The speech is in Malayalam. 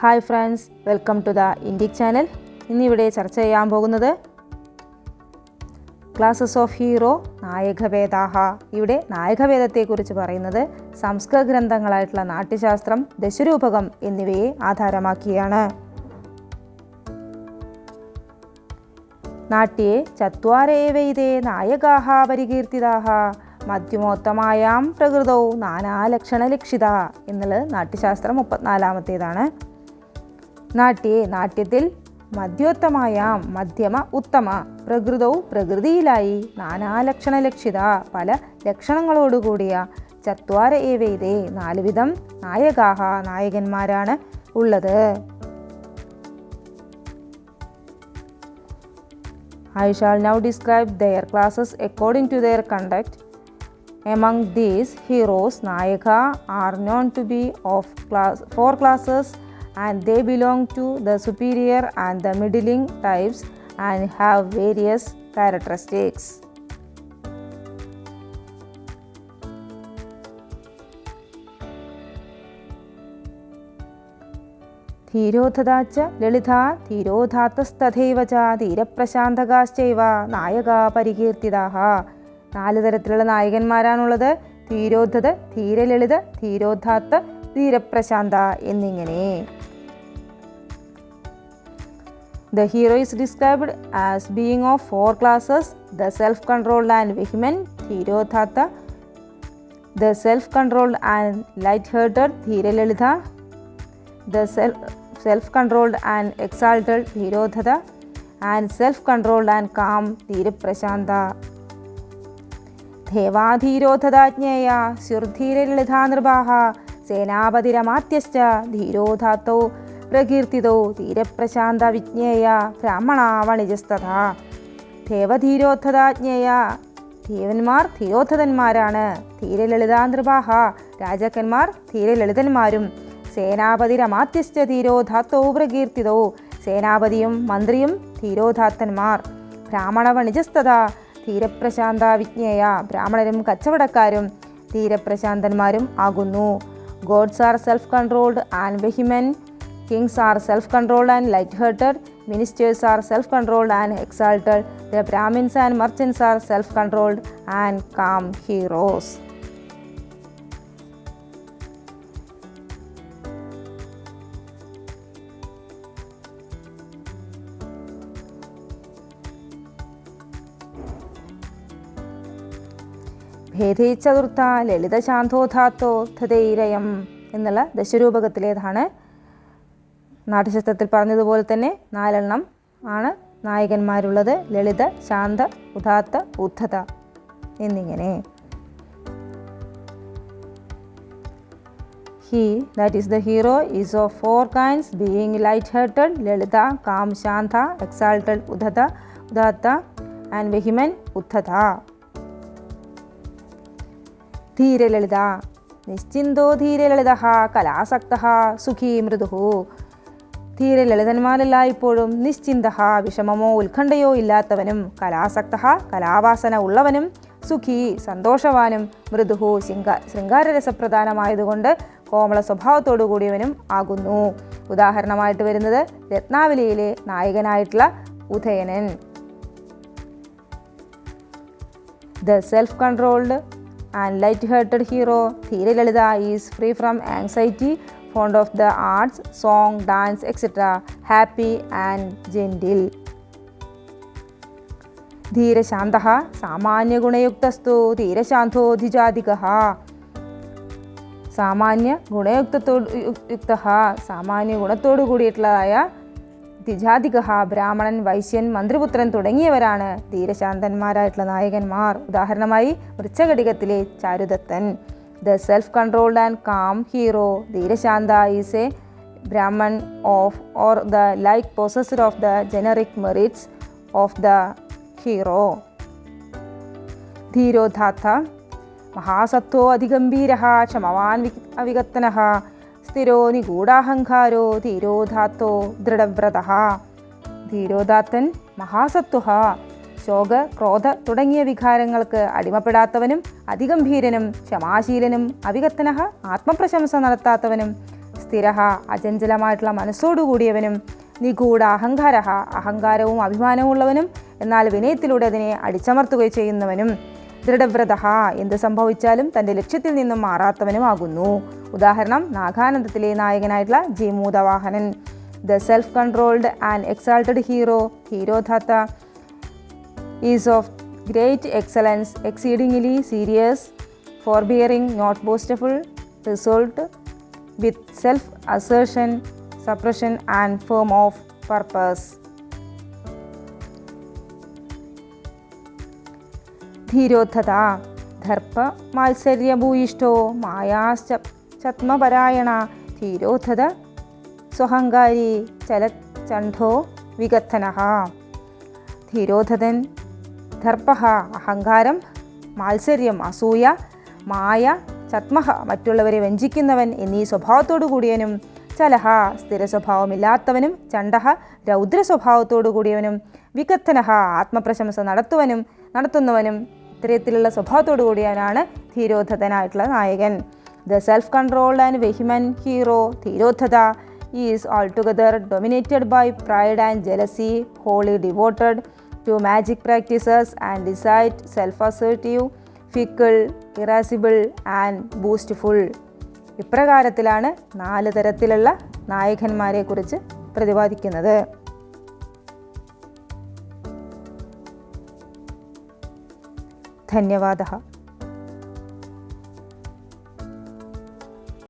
Hi friends welcome to the Indic channel. ഇന്നിവിടെ ചർച്ച ചെയ്യാൻ പോകുന്നത് ക്ലാസസ് ഓഫ് ഹീറോ നായകഭേദാഹ ഇവിടെ നായകഭേദത്തെക്കുറിച്ച് പറയുന്നത് സംസ്കൃത ഗ്രന്ഥങ്ങളായിട്ടുള്ള നാട്യശാസ്ത്രം ദശരൂപകം എന്നിവയെ ആധാരമാക്കിയാണ്. നാട്യേ ചത്വാരേവൈതേ നായകാഹ പരികീർത്തിതാഹ. മധ്യമോത്തമായാം പ്രകൃതവും നാനാലക്ഷണലക്ഷിത എന്നുള്ളത് നാട്യശാസ്ത്രം മുപ്പത്തിനാലാമത്തേതാണ്. നാട്യേ നാട്യത്തിൽ മധ്യോത്തമായാം മധ്യമ ഉത്തമ പ്രകൃതൗ പ്രകൃതിയിലായി നാനാലക്ഷണലക്ഷിത പല ലക്ഷണങ്ങളോടുകൂടിയ ചത്വാര ഏവൈതേ നാലുവിധം നായകാഹ നായകന്മാരാണ് ഉള്ളത് I shall now describe their classes according to their conduct. Among these heroes, Nayaka are known to be of class, four classes and they belong to the superior and the middling types and have various characteristics. ധീരോധതാച്ച ലളിത ധീരോധാത്തസ്തഥൈവ ച ധീരപ്രശാന്തകാശ്ചൈവ നായക പരികീർത്തിതാഹ. നാല് തരത്തിലുള്ള നായകന്മാരാണുള്ളത്. ധീരോദ്ധത ധീരലളിത ധീരോദ്ധാത്ത ധീരപ്രശാന്ത എന്നിങ്ങനെ. The hero is described as being of four classes the self controlled and vehement, Dhirodhata, the self controlled and light hearted, Dhiralalita, the self controlled and exalted Dhirodhata, and self controlled and calm Dhiraprashanta. ധേവാധീരോധതാജ്ഞേയ ശുർധീരലളിതാ നൃപാഹ സേനാപതിരമാത്യശ്ച ധീരോധാത്തോ പ്രകീർത്തിതോ തീരപ്രശാന്ത വിജ്ഞേയ ബ്രാഹ്മണ വണിജസ്തഥ ദേവധീരോദ്ധതാജ്ഞേയ ദേവന്മാർ ധീരോദ്ധതന്മാരാണ് ധീരലളിതാന്തൃപാഹ രാജാക്കന്മാർ ധീരലളിതന്മാരും സേനാപതിരമാത്യശ്ച ധീരോധാത്തോ പ്രകീർത്തിതോ സേനാപതിയും മന്ത്രിയും ധീരോധാത്തന്മാർ ബ്രാഹ്മണ വണിജസ്തത ധീരപ്രശാന്ത വിജ്ഞേയ ബ്രാഹ്മണരും കച്ചവടക്കാരും ധീരപ്രശാന്തന്മാരും ആകുന്നു. Gods are self controlled and vehement kings are self controlled and light hearted ministers are self controlled and exalted the Brahmins and merchants are self controlled and calm heroes ഭേദേ ചതുർത്ഥ ലളിത ശാന്തോധാത്തോ ധതൈരയം എന്നുള്ള ദശരൂപകത്തിലേതാണ് നാട്യശാസ്ത്രത്തിൽ പറഞ്ഞതുപോലെ തന്നെ നാലെണ്ണം ആണ് നായകന്മാരുള്ളത്. ലളിത ശാന്ത ഉദാത്ത ഉദ്ധത എന്നിങ്ങനെ. He that is the hero is of four kinds being light hearted Lalitha calm ശാന്ത എക്സാൾട്ടഡ് ഉദ്ധത ഉദാത്ത ആൻഡ് വെഹിമൻ ഉദ്ധത. ധീരലളിത നിശ്ചിന്തോ ധീരലളിത കലാസക്ത സുഖീ മൃദു. ധീരലളിതന്മാരെല്ലായ്പ്പോഴും നിശ്ചിന്ത വിഷമമോ ഉത്കണ്ഠയോ ഇല്ലാത്തവനും കലാസക്ത കലാവാസന ഉള്ളവനും സുഖി സന്തോഷവാനും മൃദുഹു ശൃംഗ ശൃംഗാരരസപ്രധാനമായതുകൊണ്ട് കോമള സ്വഭാവത്തോടു കൂടിയവനും ആകുന്നു. ഉദാഹരണമായിട്ട് വരുന്നത് രത്നാവലിയിലെ നായകനായിട്ടുള്ള Udayanan. The self controlled and light hearted hero. ധീരലളിത is free from anxiety, fond of the arts, song, dance, etc., happy and gentle. ധീരശാന്ത സാമാന്യഗുണയുക്തസ്തു ധീരശാന്തോ ധിജാതിക സാമാന്യ ഗുണയുക്തത്തോട് യുക്ത സാമാന്യ ഗുണത്തോടു കൂടിയിട്ടുള്ളതായ ധിജാതിക ബ്രാഹ്മണൻ വൈശ്യൻ മന്ത്രിപുത്രൻ തുടങ്ങിയവരാണ് ധീരശാന്തന്മാരായിട്ടുള്ള നായകന്മാർ ഉദാഹരണമായി വൃച്ചഘടികത്തിലെ ചാരുദത്തൻ the self controlled and calm hero ധീരശാന്ത is a Brahman of or the like possessor of the generic merits of the hero ധീരോധാത്ത മഹാസത്വോ അതിഗംഭീര ക്ഷമവാൻ അവികത്തന സ്ഥിരോ നിഗൂഢാഹങ്കാരോ ധീരോധാത്തോ ദൃഢവ്രത ധീരോദാത്തൻ മഹാസത്വ ശോക ക്രോധ തുടങ്ങിയ വികാരങ്ങൾക്ക് അടിമപ്പെടാത്തവനും അതിഗംഭീരനും ക്ഷമാശീലനും അവികത്തന ആത്മപ്രശംസ നടത്താത്തവനും സ്ഥിര അചഞ്ചലമായിട്ടുള്ള മനസ്സോടുകൂടിയവനും നിഗൂഢ അഹങ്കാര അഹങ്കാരവും അഭിമാനവും ഉള്ളവനും എന്നാൽ വിനയത്തിലൂടെ അതിനെ അടിച്ചമർത്തുകയും ചെയ്യുന്നവനും ദൃഢവ്രത എന്ത് സംഭവിച്ചാലും തന്റെ ലക്ഷ്യത്തിൽ നിന്നും മാറാത്തവനുമാകുന്നു. ഉദാഹരണം നാഗാനന്ദത്തിലെ നായകനായിട്ടുള്ള Jimutavahanan the self controlled and exalted hero ഹീരോധാത്ത is of great excellence exceedingly serious forbearing not boastful resolute with self assertion suppression and firm of purpose ധീരോദ്ധത ദർപ്പ മാത്സര്യഭൂയിഷ്ടോ മായാശ്ച ചത്മപരായണ ധീരോദ്ധത സ്വഹങ്കാരി ചലച്ചണ്ഠോ വികത്തന ധീരോധതൻ ദർപ്പ അഹങ്കാരം മാത്സര്യം അസൂയ മായ ചത്മഹ മറ്റുള്ളവരെ വഞ്ചിക്കുന്നവൻ എന്നീ സ്വഭാവത്തോടു കൂടിയവനും ചലഹ സ്ഥിര സ്വഭാവമില്ലാത്തവനും ചണ്ടഹ രൗദ്ര സ്വഭാവത്തോടു കൂടിയവനും വികത്തനഹ ആത്മപ്രശംസ നടത്തുവനും നടത്തുന്നവനും ഇത്തരത്തിലുള്ള സ്വഭാവത്തോടു കൂടിയവനാണ് ധീരോധതനായിട്ടുള്ള നായകൻ. The self controlled and vehement hero ധീരോധത is all together dominated by pride and jealousy wholly devoted to magic practices and deceit self assertive fickle irascible and boastful ഇപ്രകാരത്തിലാണ് നാല് തരത്തിലുള്ള നായകന്മാരെക്കുറിച്ച് പ്രതിപാദിക്കുന്നത്. ധന്യവാദ.